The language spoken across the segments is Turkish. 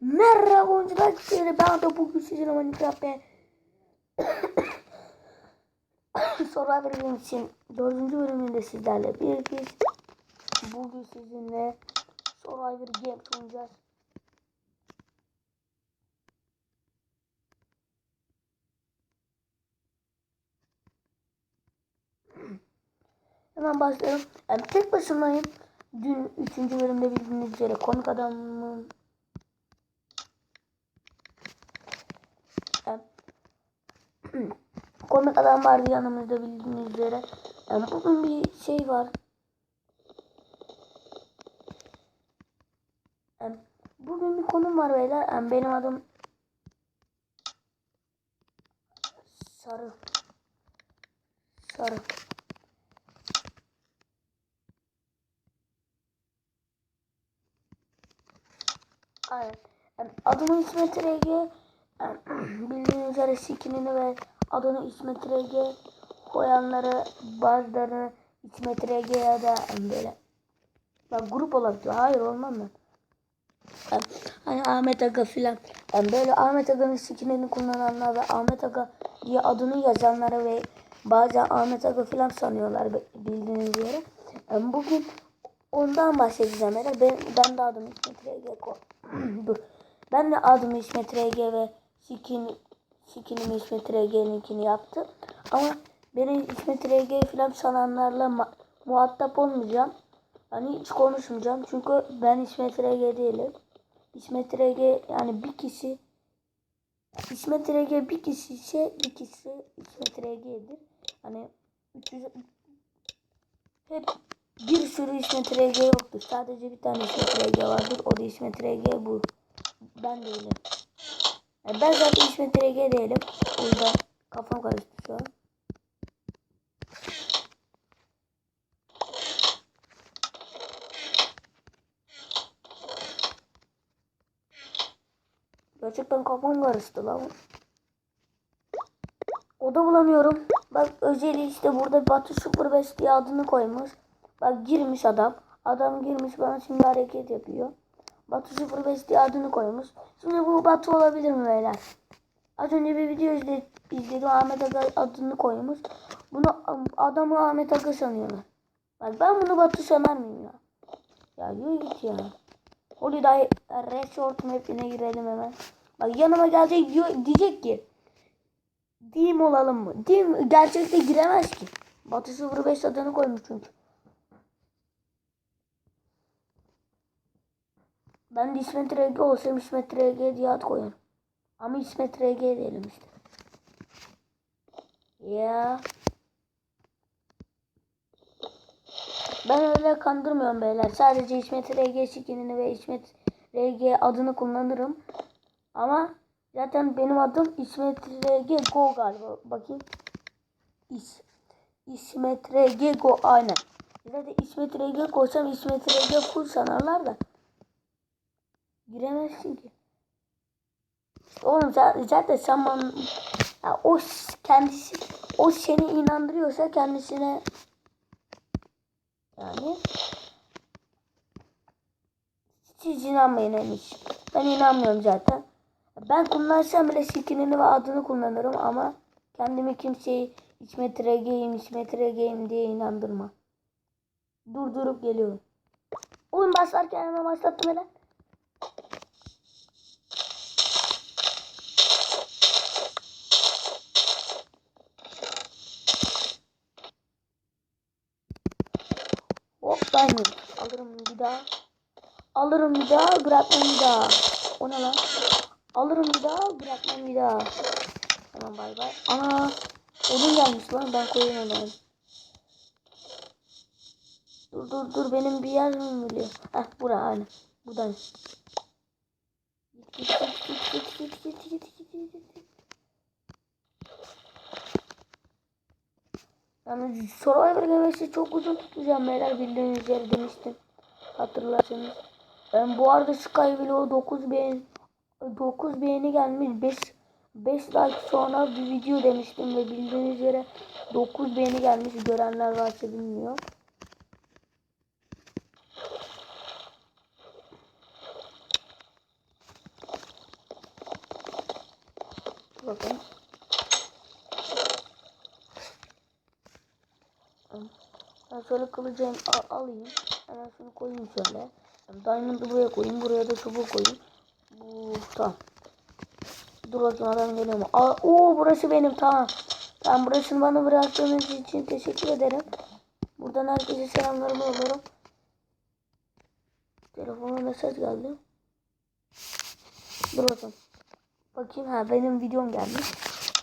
Merhaba oyuncular kişileri ben de bugün sizinle Minecraft'te Survivor Games'in dördüncü bölümünde sizlerle birlikteyiz. Bugün sizinle Survivor Games oynayacağız. Hemen başlayalım. Yani tek başımayım. Dün üçüncü bölümde bildiğiniz üzere konuk adamın Yani komik adam vardı yanımızda bildiğiniz üzere. Yani bugün bir şey var. Yani bugün bir konum var beyler. Yani benim adım Sarı. Sarı. Aynen. Yani adımı İsmet RG bildiğiniz üzere skinini ve adını İsmet RG koyanları bazıları İsmet RG ya da böyle bak grup olabiliyor. Hayır olmam ben. Yani, hani Ahmet Aga filan. Yani böyle Ahmet Aga'nın skinini kullananlar ve Ahmet Aga diye adını yazanlara ve bazen Ahmet Aga filan sanıyorlar bildiğiniz üzere. Yani bugün ondan bahsedeceğim. Ben, ben de adım İsmet RG. Ben de adım İsmet RG ve skin skinimi İsmet RG'ninkini yaptı. Ama beni İsmet RG falan sananlarla muhatap olmayacağım. Hani hiç konuşmayacağım. Çünkü ben İsmet RG değilim. İsmet RG yani bir kişi İsmet RG bir kişi ise bir kişi İsmet RG'dir. Hani 300 hep bir sürü İsmet RG yoktur. Sadece bir tane İsmet RG vardır. O da İsmet RG bu. Ben değilim. Yani ben zaten RG değilim. O yüzden kafam karıştı şu an. Gerçekten kafam karıştı lan. Oda bulamıyorum. Bak özeli işte burada Batu 05 diye adını koymuş. Bak girmiş adam. Adam girmiş bana şimdi hareket yapıyor. Batu 05 diye adını koymuş. Şimdi bu Batu olabilir mi beyler? Az önce bir video izledim. izledim. Ahmet Aga adını koymuş. Bunu adamı Ahmet Aga sanıyorlar. Bak ben bunu Batu sanar mıyım ya? Ya yürü git ya. Holiday Resort map'ine girelim hemen. Bak yanıma gelecek diyor, diyecek ki Dim olalım mı? Dim gerçekte giremez ki. Batı 05 adını koymuş çünkü. Ben de İsmet RG olsam İsmet RG diye ad koyarım. Ama İsmet RG diyelim işte. Ya. Ben öyle kandırmıyorum beyler. Sadece İsmet RG skinini ve İsmet RG adını kullanırım. Ama zaten benim adım İsmet RG Go galiba. Bakayım. İs İsmet RG Go aynen. Zaten İsmet RG koysam İsmet RG full sanarlar da. Giremezsin ki. Oğlum zaten sen bana ya o kendisi o seni inandırıyorsa kendisine yani siz inanmayın henüz. Ben inanmıyorum zaten. Ben kullansam bile skinini ve adını kullanırım ama kendimi kimseyi İsmet Rege'yim, İsmet Rege'yim diye inandırma. Durdurup geliyorum. Oyun başlarken hemen başlattım hele. Diamond. Alırım bir daha. Alırım bir daha. Bırakmam bir daha. O ne lan? Alırım bir daha. Bırakmam bir daha. Tamam bay bay. Ana. Odun gelmiş lan. Ben koyayım onu. Dur dur dur. Benim bir yer mi biliyor? Heh bura aynı. Buradan. Git git git git git git git git git Yani Survivor gemisi çok uzun tutacağım beyler bildiğiniz üzere demiştim. Hatırlarsanız. Ben bu arada Skyvlog 9 beğen 9 beğeni gelmiş. 5 5 like sonra bir video demiştim ve bildiğiniz üzere 9 beğeni gelmiş. Görenler varsa bilmiyor. Bakın. Ben şöyle kılıcı al- alayım. Hemen şunu koyayım şöyle. Diamond'ı buraya koyayım. Buraya da çubuğu koyayım. Bu tamam. Dur bakayım adam geliyor mu? Aa, oo burası benim tamam. Tamam burasını bana bıraktığınız için teşekkür ederim. Buradan herkese selamlarımı yolluyorum. Telefona mesaj geldi. Dur bakalım. Bakayım ha benim videom gelmiş.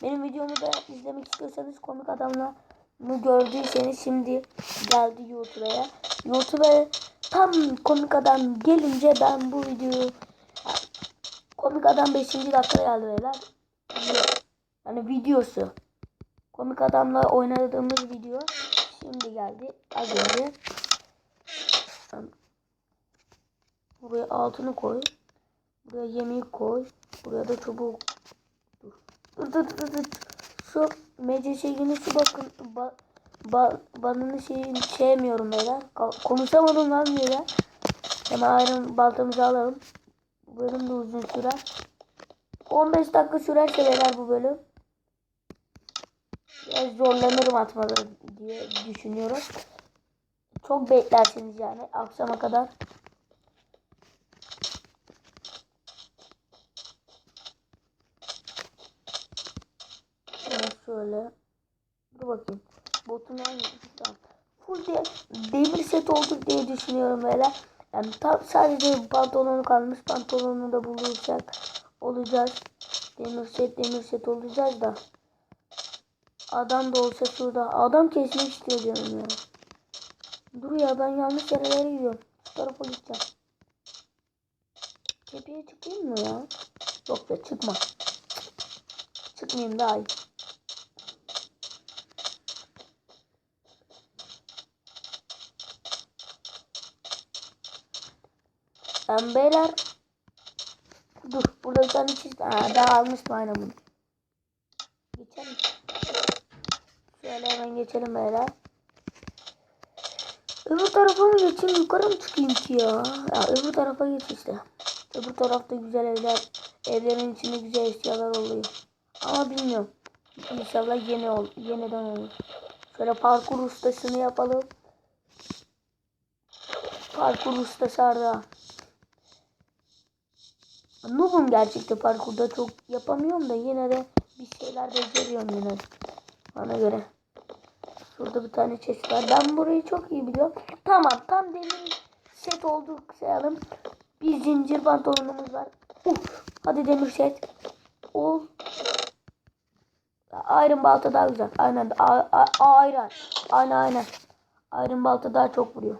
Benim videomu da izlemek istiyorsanız komik adamla bunu gördüyseniz şimdi geldi YouTube'a. YouTube'a tam komik adam gelince ben bu videoyu komik adam 5. dakika geldi beyler. Yani videosu. Komik adamla oynadığımız video şimdi geldi. Az önce. Buraya altını koy. Buraya yemeği koy. Buraya da çubuk. Dur. Dur dur dur dur. Şu mece şeyini şu bakın. Ba, ba, banını şeyini sevmiyorum beyler. Konuşamadım lan beyler. Hemen ayrım baltamızı alalım. Bu bölüm de uzun sürer. 15 dakika sürerse beyler bu bölüm. Biraz zorlanırım atmaları diye düşünüyorum. Çok beklersiniz yani akşama kadar. Şöyle. Dur bakayım. Botun? Tamam. Full de, demir set olduk diye düşünüyorum böyle. Yani tam sadece pantolonu kalmış. Pantolonu da bulursak olacağız. Demir set demir set olacağız da. Adam da olsa şurada. Adam kesmek istiyor diyorum ya. Dur ya ben yanlış yerlere gidiyorum. Şu tarafa gideceğim. Tepeye çıkayım mı ya? Yok ya çıkma. Çıkmayayım daha iyi. Ben beyler. Dur burada bir tane çizgi ha, daha almıştım aynen bunu. Geçelim. Şöyle hemen geçelim beyler. Öbür tarafa mı geçeyim yukarı mı çıkayım ki ya? Ya öbür tarafa geç işte. Öbür tarafta güzel evler Evlerin içinde güzel eşyalar oluyor. Ama bilmiyorum. İnşallah yeni ol, yeniden olur. Şöyle parkur ustasını yapalım? Parkur ustası Arda Noob'um gerçekte parkurda çok yapamıyorum da yine de bir şeyler beceriyorum yine. Bana göre. Şurada bir tane chest var. Ben burayı çok iyi biliyorum. Tamam tam demir set olduk sayalım. Bir zincir pantolonumuz var. Uf, hadi demir set. Ol. Iron balta daha güzel. Aynen. A, a, a, iron. Aynen aynen. Iron balta daha çok vuruyor.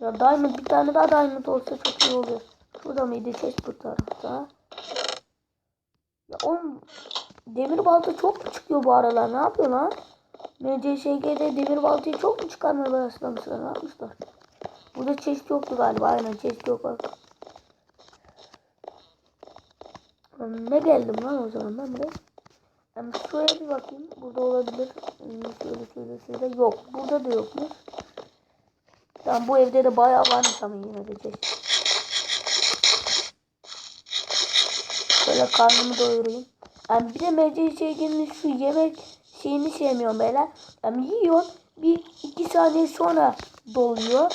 Ya diamond bir tane daha diamond olsa çok iyi olur. Şurada mıydı chest bu tarafta. Ya oğlum demir balta çok mu çıkıyor bu aralar ne yapıyor lan? MCSG'de demir baltayı çok mu çıkarmaya başlamışlar ne yapmışlar? Burada chest yoktu galiba aynen chest yok bak. Ne geldim lan o zaman ben buraya? Yani şuraya bir bakayım. Burada olabilir. Hmm, Şöyle şöyle şöyle. Yok. Burada da yokmuş. Tamam bu evde de bayağı varmış ama yine de çeşit. Böyle karnımı doyurayım. Yani bir de MC şeyinin şu yemek şeyini sevmiyorum beyler. Yani yiyor bir iki saniye sonra doluyor.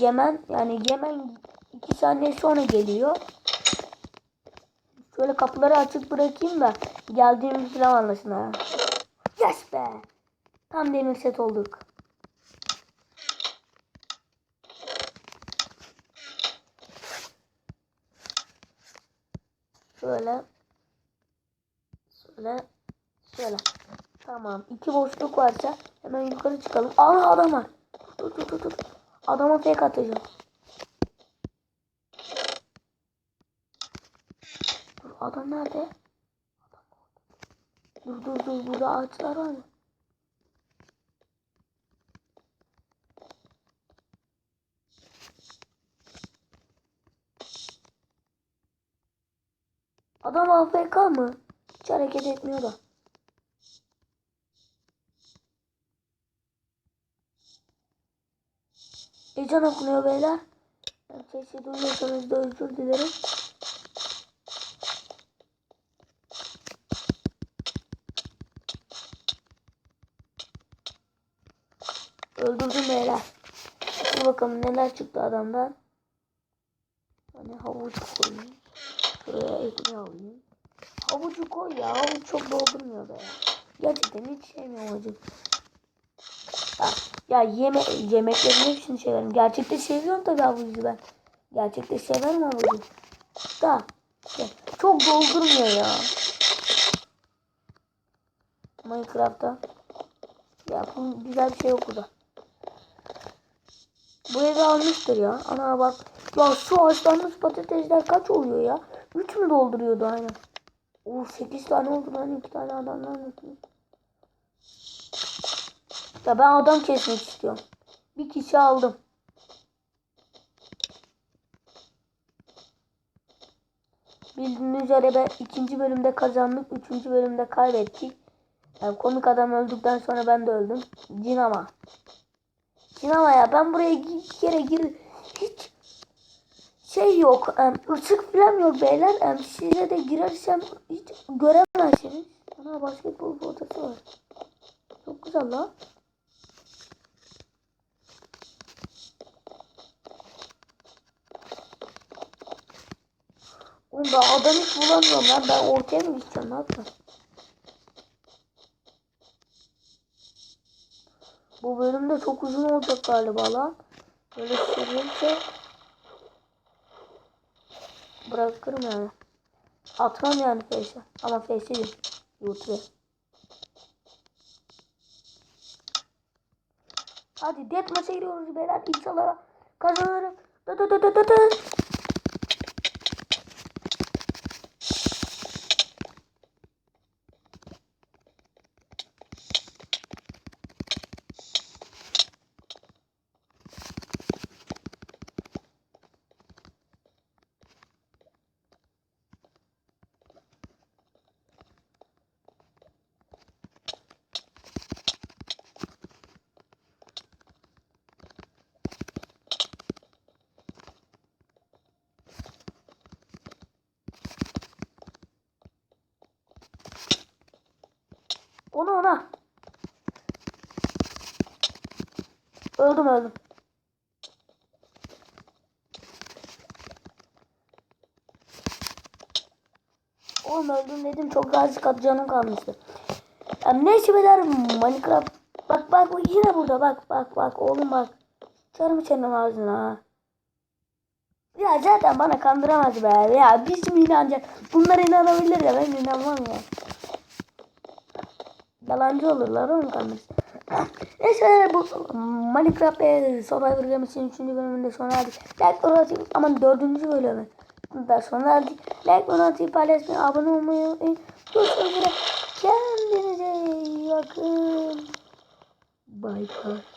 Yemen yani yemen iki saniye sonra geliyor. Şöyle kapıları açık bırakayım da geldiğimiz falan anlasın ha. Yes be. Tam demir set olduk. Şöyle. Şöyle. Şöyle. Tamam. İki boşluk varsa hemen yukarı çıkalım. Aa adam var. Dur dur dur dur. Adama fake atacağım. Dur adam nerede? Dur dur dur burada ağaçlar var mı? Adam AFK mı? Hiç hareket etmiyor da. Ezan okunuyor beyler. Sesi duyuyorsanız da özür dilerim. Öldürdüm beyler. Bakalım neler çıktı adamdan. Hani havuç koyayım. Şuraya ekmeği alayım. Havucu koy ya. Havuç çok doldurmuyor be ya. Gerçekten hiç sevmiyorum havucu. Ya, ya yeme yemeklerin hepsini severim. Gerçekten seviyorum tabii havucu ben. Gerçekten severim havucu. Da işte çok doldurmuyor ya. Minecraft'ta. Ya bu güzel bir şey yok burada. Bu evi almıştır ya. Ana bak. Ya şu haşlanmış patatesler kaç oluyor ya? 3 mü dolduruyordu aynen. Oo 8 tane oldu lan 2 tane adamlar götürüyor. Ya ben adam kesmek istiyorum. Bir kişi aldım. Bildiğiniz üzere ben ikinci bölümde kazandık. Üçüncü bölümde kaybettik. Yani komik adam öldükten sonra ben de öldüm. Cinama. Cinama ya ben buraya bir kere gir hiç şey yok. em, ışık falan yok beyler. Size de girersem hiç göremezsiniz. Ana basketbol potası var. Çok güzel lan. Oğlum ben adam hiç bulamıyorum lan. Ben ortaya mı gideceğim? Ne yapacağım? Bu bölümde çok uzun olacak galiba lan. Böyle sürünce bırakırım yani. Atmam yani face'e. Ama face'e değil. YouTube'a. Hadi deathmatch'e giriyoruz beyler. İnşallah kazanırım. Dı dı dı dı dı Onu ona. Öldüm öldüm. Oğlum öldüm dedim çok az kat canım kalmıştı. Yani neyse beyler Minecraft. Bak bak bu yine burada bak bak bak oğlum bak. Çarımı senin ağzına ha. Ya zaten bana kandıramaz be. Ya biz mi inanacak? Bunlar inanabilir ya ben inanmam ya. Yalancı olurlar oğlum kandırırsa. Neyse bu Minecraft ve Survivor Games'in 3. bölümünde sona erdik. Like onu atayım. Aman 4. bölümü. Da sona erdik. Like onu atayım. Paylaşmayı, abone olmayı unutmayın. Görüşmek üzere. Kendinize iyi bakın. Bye bye.